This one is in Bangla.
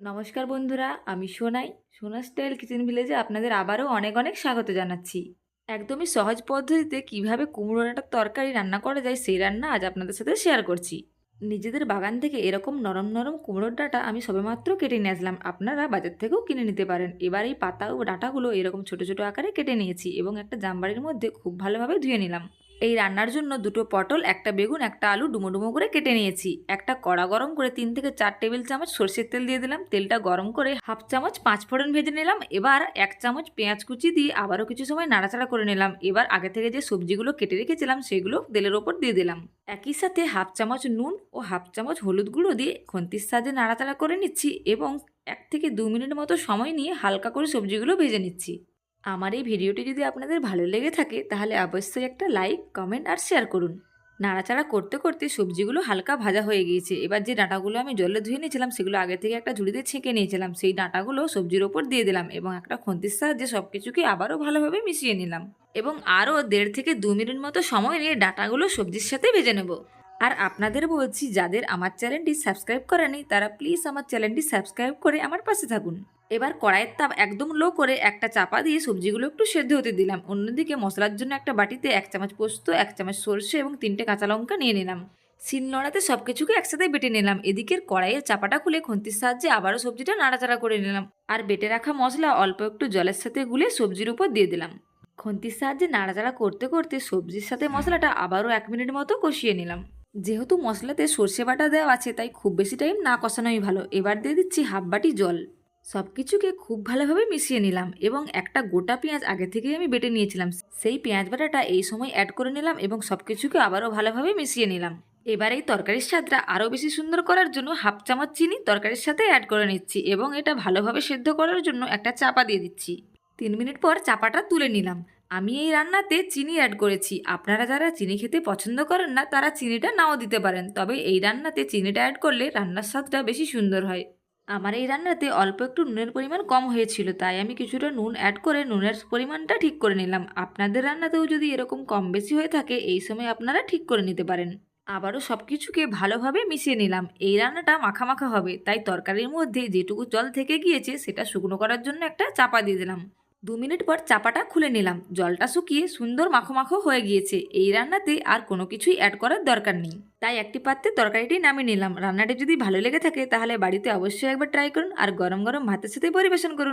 নমস্কার বন্ধুরা, আমি সোনাই। সোনা স্টাইল কিচেন ভিলেজে আপনাদের আবারও অনেক অনেক স্বাগত জানাচ্ছি। একদমই সহজ পদ্ধতিতে কীভাবে কুমড়ো ডাঁটার তরকারি রান্না করা যায় সেই রান্না আজ আপনাদের সাথে শেয়ার করছি। নিজেদের বাগান থেকে এরকম নরম নরম কুমড়োর ডাঁটা আমি সবেমাত্র কেটে নিয়ে আসলাম। আপনারা বাজার থেকেও কিনে নিতে পারেন। এবার এই পাতা ও ডাঁটাগুলো এরকম ছোট ছোট আকারে কেটে নিয়েছি এবং একটা জামবাড়ির মধ্যে খুব ভালোভাবে ধুয়ে নিলাম। এই রান্নার জন্য দুটো পটল, একটা বেগুন, একটা আলু ডুমো ডুমো করে কেটে নিয়েছি। একটা কড়া গরম করে তিন থেকে চার টেবিল চামচ সর্ষের তেল দিয়ে দিলাম। তেলটা গরম করে হাফ চামচ পাঁচ ফোড়ন ভেজে নিলাম। এবার এক চামচ পেঁয়াজ কুচি দিয়ে আবারও কিছু সময় নাড়াচাড়া করে নিলাম। এবার আগে থেকে যে সবজিগুলো কেটে রেখেছিলাম সেগুলো তেলের ওপর দিয়ে দিলাম। একই সাথে হাফ চামচ নুন ও হাফ চামচ হলুদ গুঁড়ো দিয়ে খন্তির সাহায্যে নাড়াচাড়া করে নিচ্ছি এবং এক থেকে দু মিনিট মতো সময় নিয়ে হালকা করে সবজিগুলো ভেজে নিচ্ছি। আমার এই ভিডিওটি যদি আপনাদের ভালো লেগে থাকে, তাহলে অবশ্যই একটা লাইক কমেন্ট আর শেয়ার করুন। নাড়াচাড়া করতে করতে সবজিগুলো হালকা ভাজা হয়ে গিয়েছে। এবার যে ডাঁটাগুলো আমি জলে ধুয়ে নিয়েছিলাম, সেগুলো আগে থেকে একটা ঝুড়িতে ছেঁকে নিয়েছিলাম। সেই ডাঁটাগুলো সবজির ওপর দিয়ে দিলাম এবং একটা খন্তির সাহায্যে সব কিছুকে আবারও ভালোভাবে মিশিয়ে নিলাম। এবং আরও দেড় থেকে দু মিনিট মতো সময় নিয়ে ডাঁটাগুলো সবজির সাথে ভেজে নেব। আর আপনাদের বলছি, যাদের আমার চ্যানেলটি সাবস্ক্রাইব করেনি, তারা প্লিজ আমার চ্যানেলটি সাবস্ক্রাইব করে আমার পাশে থাকুন। এবার কড়াইয়ের তাপ একদম লো করে একটা চাপা দিয়ে সবজিগুলো একটু সেদ্ধ হতে দিলাম। অন্যদিকে মশলার জন্য একটা বাটিতে এক চামচ পোস্ত, এক চামচ সর্ষে এবং তিনটে কাঁচা লঙ্কা নিয়ে নিলাম। শিলনোড়াতে সব কিছুকে একসাথে বেটে নিলাম। এদিকের কড়াইয়ের চাপাটা খুলে খুন্তির সাহায্যে আবারও সবজিটা নাড়াচাড়া করে নিলাম। আর বেটে রাখা মশলা অল্প একটু জলের সাথে গুলে সবজির উপর দিয়ে দিলাম। খুন্তির সাহায্যে নাড়াচাড়া করতে করতে সবজির সাথে মশলাটা আবারও এক মিনিট মতো কষিয়ে নিলাম। যেহেতু মশলাতে সর্ষে বাটা দেওয়া আছে, তাই খুব বেশি টাইম না কষানোই ভালো। এবার দিয়ে দিচ্ছি হাফ বাটি জল। সব কিছুকে খুব ভালোভাবে মিশিয়ে নিলাম এবং একটা গোটা পেঁয়াজ আগে থেকেই আমি বেটে নিয়েছিলাম। সেই পেঁয়াজ বাটাটা এই সময় অ্যাড করে নিলাম এবং সব কিছুকে আবারও ভালোভাবে মিশিয়ে নিলাম। এবার এই তরকারির স্বাদটা আরও বেশি সুন্দর করার জন্য হাফ চামচ চিনি তরকারির সাথে অ্যাড করে নিচ্ছি এবং এটা ভালোভাবে সেদ্ধ করার জন্য একটা চাপা দিয়ে দিচ্ছি। তিন মিনিট পর চাপাটা তুলে নিলাম। আমি এই রান্নাতে চিনি অ্যাড করেছি। আপনারা যারা চিনি খেতে পছন্দ করেন না, তারা চিনিটা নাও দিতে পারেন। তবে এই রান্নাতে চিনিটা অ্যাড করলে রান্নার স্বাদটা বেশি সুন্দর হয়। আমার এই রান্নাতে অল্প একটু নুনের পরিমাণ কম হয়েছিল, তাই আমি কিছুটা নুন অ্যাড করে নুনের পরিমাণটা ঠিক করে নিলাম। আপনাদের রান্নাতেও যদি এরকম কম বেশি হয়ে থাকে, এই সময় আপনারা ঠিক করে নিতে পারেন। আবারও সব কিছুকে ভালোভাবে মিশিয়ে নিলাম। এই রান্নাটা মাখা মাখা হবে, তাই তরকারির মধ্যে যেটুকু জল থেকে গিয়েছে, সেটা শুকনো করার জন্য একটা চাপা দিয়ে দিলাম। দু মিনিট পর চাপাটা খুলে নিলাম। জলটা শুকিয়ে সুন্দর মাখো মাখো হয়ে গিয়েছে। এই রান্নাতে আর কোনো কিছুই অ্যাড করার দরকার নেই। তাই একটি পাত্রে তরকারিটি নামিয়ে নিলাম। রান্নাটি যদি ভালো লেগে থাকে তাহলে বাড়িতে অবশ্যই একবার ট্রাই করুন আর গরম গরম ভাতের সাথে পরিবেশন করুন।